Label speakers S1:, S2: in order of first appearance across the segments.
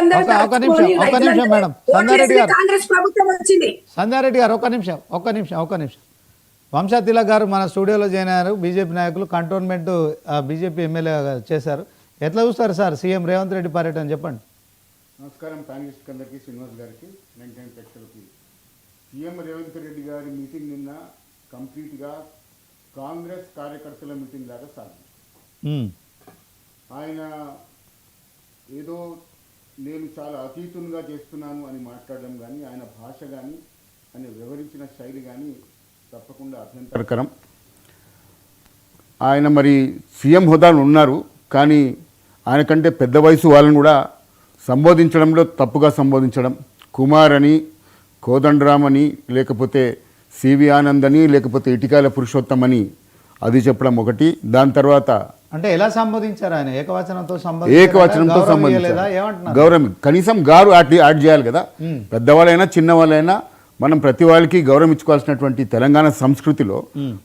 S1: ఒక- ఒక నిమిషం, ఒక నిమిషం మేడం. సంగారెడ్డి గారు. గారు ఒక్క నిమిషం ఒక్క నిమిషం ఒక్క నిమిషం. వంశా తిలక్ గారు మన స్టూడియోలో జాయిన్ అయ్యారు. బీజేపీ నాయకులు కంటోన్మెంట్ బీజేపీ ఎమ్మెల్యే చేశారు. ఎట్లా చూస్తారు సార్ సీఎం రేవంత్ రెడ్డి పర్యటన చెప్పండి.
S2: నమస్కారం ప్యానలిస్ట్ అందరికీ శ్రీనివాస్ గారికి నైన్టీన్ ప్రేక్షకులకి. సీఎం రేవంత్ రెడ్డి గారి మీటింగ్ నిన్న కంప్లీట్గా కాంగ్రెస్ కార్యకర్తల మీటింగ్ లాగా సాగింది. ఆయన ఏదో నేను చాలా అతీతునిగా చేస్తున్నాను అని మాట్లాడడం కానీ ఆయన భాష కానీ ఆయన వివరించిన శైలి కానీ తప్పకుండా అభ్యంతరకరం. ఆయన మరి సీఎం హోదాలు ఉన్నారు కానీ ఆయన కంటే పెద్ద వయసు వాళ్ళని కూడా సంబోధించడంలో తప్పుగా సంబోధించడం. కుమార్ అని కోదండరామ్ అని లేకపోతే సివి ఆనంద్ అని లేకపోతే ఇటికాల పురుషోత్తమని అది చెప్పడం ఒకటి. దాని తర్వాత
S1: అంటే ఎలా సంబోధించారు ఆయన? ఏకవచనంతో
S2: ఏకవచనంతో సంబంధించారు. గౌరవం కనీసం గారు యాడ్ చేయాలి కదా. పెద్దవాళ్ళైనా చిన్నవాళ్ళైనా మనం ప్రతి వాళ్ళకి గౌరవం ఇచ్చుకోవాల్సినటువంటి తెలంగాణ సంస్కృతిలో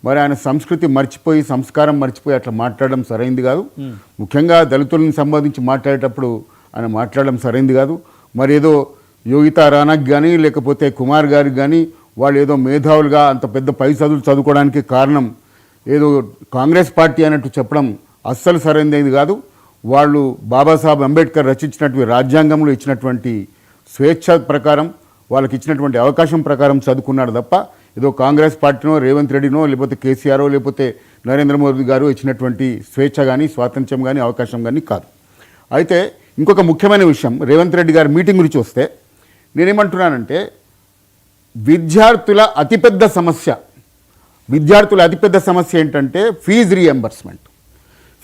S2: మరి ఆయన సంస్కృతి మర్చిపోయి సంస్కారం మర్చిపోయి అట్లా మాట్లాడడం సరైంది కాదు. ముఖ్యంగా దళితులను సంబంధించి మాట్లాడేటప్పుడు ఆయన మాట్లాడడం సరైంది కాదు. మరి ఏదో యోగితా రానాకి కానీ లేకపోతే కుమార్ గారికి కానీ వాళ్ళు ఏదో మేధావులుగా అంత పెద్ద పై చదువులు చదువుకోవడానికి కారణం ఏదో కాంగ్రెస్ పార్టీ అన్నట్టు చెప్పడం అస్సలు సరైనది కాదు. వాళ్ళు బాబాసాహెబ్ అంబేద్కర్ రచించినటువంటి రాజ్యాంగంలో ఇచ్చినటువంటి స్వేచ్ఛ ప్రకారం వాళ్ళకి ఇచ్చినటువంటి అవకాశం ప్రకారం చదువుకున్నాడు తప్ప ఏదో కాంగ్రెస్ పార్టీనో రేవంత్ రెడ్డినో లేకపోతే కేసీఆర్ లేకపోతే నరేంద్ర మోదీ గారు ఇచ్చినటువంటి స్వేచ్ఛ కానీ స్వాతంత్ర్యం కానీ అవకాశం కానీ కాదు. అయితే ఇంకొక ముఖ్యమైన విషయం రేవంత్ రెడ్డి గారి మీటింగ్ గురించి వస్తే నేనేమంటున్నానంటే విద్యార్థుల అతిపెద్ద సమస్య విద్యార్థుల అతిపెద్ద సమస్య ఏంటంటే ఫీజు రియంబర్స్మెంట్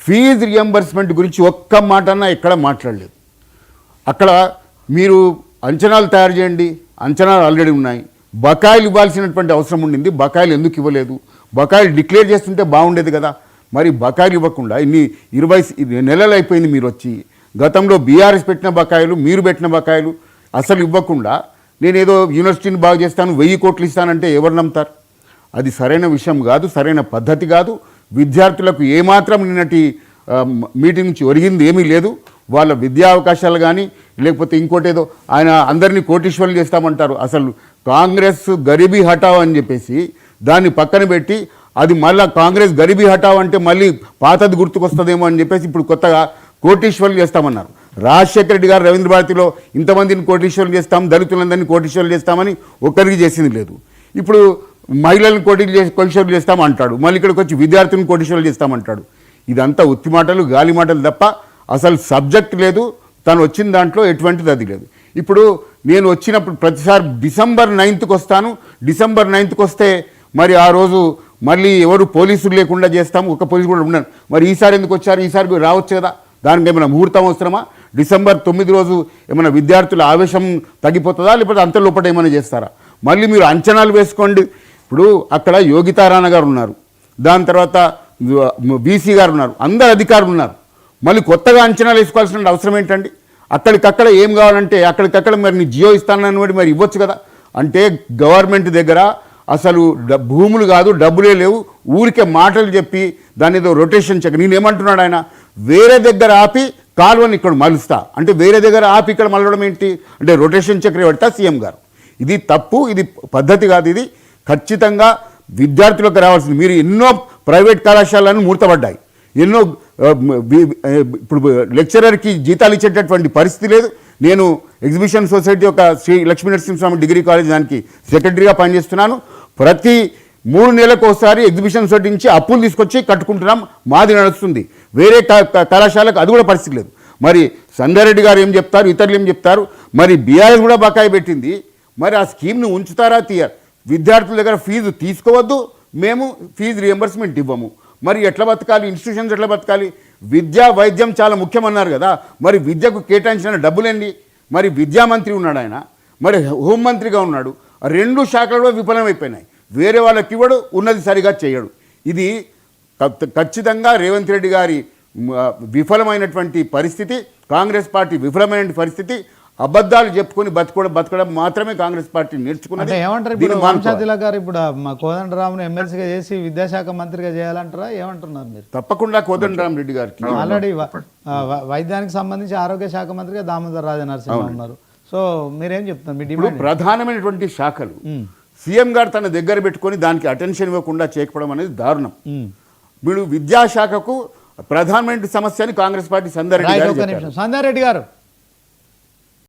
S2: ఫీజు రియంబర్స్మెంట్ గురించి ఒక్క మాట అన్నా ఎక్కడ మాట్లాడలేదు. అక్కడ మీరు అంచనాలు తయారు చేయండి అంచనాలు ఆల్రెడీ ఉన్నాయి. బకాయిలు ఇవ్వాల్సినటువంటి అవసరం ఉండింది బకాయిలు ఎందుకు ఇవ్వలేదు? బకాయిలు డిక్లేర్ చేస్తుంటే బాగుండేది కదా. మరి బకాయిలు ఇవ్వకుండా ఇన్ని ఇరవై నెలలు అయిపోయింది మీరు వచ్చి. గతంలో బీఆర్ఎస్ పెట్టిన బకాయిలు మీరు పెట్టిన బకాయిలు అసలు ఇవ్వకుండా నేనేదో యూనివర్సిటీని బాగు చేస్తాను వెయ్యి కోట్లు ఇస్తానంటే ఎవరు నమ్ముతారు? అది సరైన విషయం కాదు సరైన పద్ధతి కాదు. విద్యార్థులకు ఏమాత్రం నిన్నటి మీటింగ్ నుంచి ఒరిగింది ఏమీ లేదు. వాళ్ళ విద్యా అవకాశాలు కానీ లేకపోతే ఇంకోటి ఏదో ఆయన అందరినీ కోటీశ్వరులు చేస్తామంటారు. అసలు కాంగ్రెస్ గరీబీ హటావ్ అని చెప్పేసి దాన్ని పక్కన పెట్టి అది మళ్ళీ కాంగ్రెస్ గరీబీ హటావ్ అంటే మళ్ళీ పాతది గుర్తుకొస్తుందేమో అని చెప్పేసి ఇప్పుడు కొత్తగా కోటీశ్వరులు చేస్తామన్నారు. రాజశేఖర రెడ్డి గారు రవీంద్ర భారతిలో ఇంతమందిని కోటీశ్వరులు చేస్తాం దళితులందరినీ కోటీశ్వరులు చేస్తామని ఒక్కరికి చేసింది లేదు. ఇప్పుడు మహిళలను కోటి కోటీశ్వరులు చేస్తాం అంటాడు మళ్ళీ ఇక్కడికి వచ్చి విద్యార్థులను కోటీశ్వరులు చేస్తామంటాడు. ఇదంతా ఉత్తి మాటలు గాలి మాటలు తప్ప అసలు సబ్జెక్ట్ లేదు. తను వచ్చిన దాంట్లో ఎటువంటిది అది లేదు. ఇప్పుడు నేను వచ్చినప్పుడు ప్రతిసారి డిసెంబర్ నైన్త్కి వస్తాను. డిసెంబర్ నైన్త్కి వస్తే మరి ఆ రోజు మళ్ళీ ఎవరు పోలీసులు లేకుండా చేస్తాము. ఒక పోలీసు కూడా ఉన్నాను మరి ఈసారి ఎందుకు వచ్చారు? ఈసారి రావచ్చు కదా? దానికి ఏమైనా ముహూర్తం అవసరమా? డిసెంబర్ తొమ్మిది రోజు ఏమైనా విద్యార్థుల ఆవేశం తగ్గిపోతుందా? లేకపోతే అంత లోపల ఏమైనా చేస్తారా? మళ్ళీ మీరు అంచనాలు వేసుకోండి. ఇప్పుడు అక్కడ యోగితారాణ గారు ఉన్నారు. దాని తర్వాత బీసీ గారు ఉన్నారు. అందరు అధికారులు ఉన్నారు. మళ్ళీ కొత్తగా అంచనాలు వేసుకోవాల్సిన అవసరం ఏంటండి? అక్కడికక్కడ ఏం కావాలంటే అక్కడికక్కడ మరి నీ జియో ఇస్తానని వాడి మరి ఇవ్వచ్చు కదా? అంటే గవర్నమెంట్ దగ్గర అసలు భూములు కాదు డబ్బులే లేవు. ఊరికే మాటలు చెప్పి దాని ఏదో రొటేషన్ చెక్ నేనేమంటున్నాడు ఆయన? వేరే దగ్గర ఆపి కాలువని ఇక్కడ మలుస్తా. అంటే వేరే దగ్గర ఆపి ఇక్కడ మలవడం ఏంటి? అంటే రొటేషన్ చక్ర పెడతా సీఎం గారు. ఇది తప్పు ఇది పద్ధతి కాదు ఇది. ఖచ్చితంగా విద్యార్థులకు రావాల్సింది. మీరు ఎన్నో ప్రైవేట్ కళాశాలను మూర్తపడ్డాయి. ఎన్నో ఇప్పుడు లెక్చరర్కి జీతాలు ఇచ్చేటటువంటి పరిస్థితి లేదు. నేను ఎగ్జిబిషన్ సొసైటీ యొక్క శ్రీ లక్ష్మీ నరసింహస్వామి డిగ్రీ కాలేజ్ దానికి సెక్రటరీగా పనిచేస్తున్నాను. ప్రతి మూడు నెలలకు ఒకసారి ఎగ్జిబిషన్ సొసైటీ నుంచి అప్పులు తీసుకొచ్చి కట్టుకుంటున్నాం. మాది నడుస్తుంది. వేరే కళాశాలకు అది కూడా పరిస్థితి లేదు. మరి సంగారెడ్డి గారు ఏం చెప్తారు? ఇతరులు ఏం చెప్తారు? మరి బీఆర్ఎస్ కూడా బకాయి పెట్టింది. మరి ఆ స్కీమ్ను ఉంచుతారా తీయ విద్యార్థుల దగ్గర ఫీజు తీసుకోవద్దు మేము ఫీజు రియంబర్స్మెంట్ ఇవ్వము. మరి ఎట్లా బతకాలి? ఇన్స్టిట్యూషన్స్ ఎట్లా బతకాలి? విద్యా వైద్యం చాలా ముఖ్యమన్నారు కదా. మరి విద్యకు కేటాయించిన డబ్బులేండి మరి విద్యామంత్రి ఉన్నాడు ఆయన. మరి హోంమంత్రిగా ఉన్నాడు. రెండు శాఖలు విఫలమైపోయినాయి. వేరే వాళ్ళకి ఇవ్వడు ఉన్నది సరిగా చేయడు. ఇది ఖచ్చితంగా రేవంత్ రెడ్డి గారి విఫలమైనటువంటి పరిస్థితి కాంగ్రెస్ పార్టీ విఫలమైన పరిస్థితి అబద్ధాలు చెప్పుకొని బతకడం బతకడం మాత్రమే కాంగ్రెస్ పార్టీ నేర్చుకున్నది.
S1: అంటే ఏమంటారు ఇప్పుడు గారు ఇప్పుడు మా కోదండరామును ఎమ్మెల్సీగా చేసి విద్యాశాఖ మంత్రిగా చేయాలంటారా? ఏమంటున్నారు మీరు?
S2: తప్పకుండా కోదండరామ్ రెడ్డి గారికి.
S1: ఆల్రెడీ వైద్యానికి సంబంధించి ఆరోగ్య శాఖ మంత్రిగా దామోదర్ రాజ నరసింహ ఉన్నారు. సో మీరేం చెప్తున్నారు? మీ
S2: ఇప్పుడు
S1: డిమాండ్
S2: ప్రధానమైనటువంటి శాఖలు సీఎం గారు తన దగ్గర పెట్టుకొని దానికి అటెన్షన్ ఇవ్వకుండా చేయకపోవడం అనేది దారుణం. వీళ్ళు విద్యాశాఖకు ప్రధానమైన సమస్య అని కాంగ్రెస్ పార్టీ
S1: ఒక నిమిషం. సంధ్యారెడ్డి గారు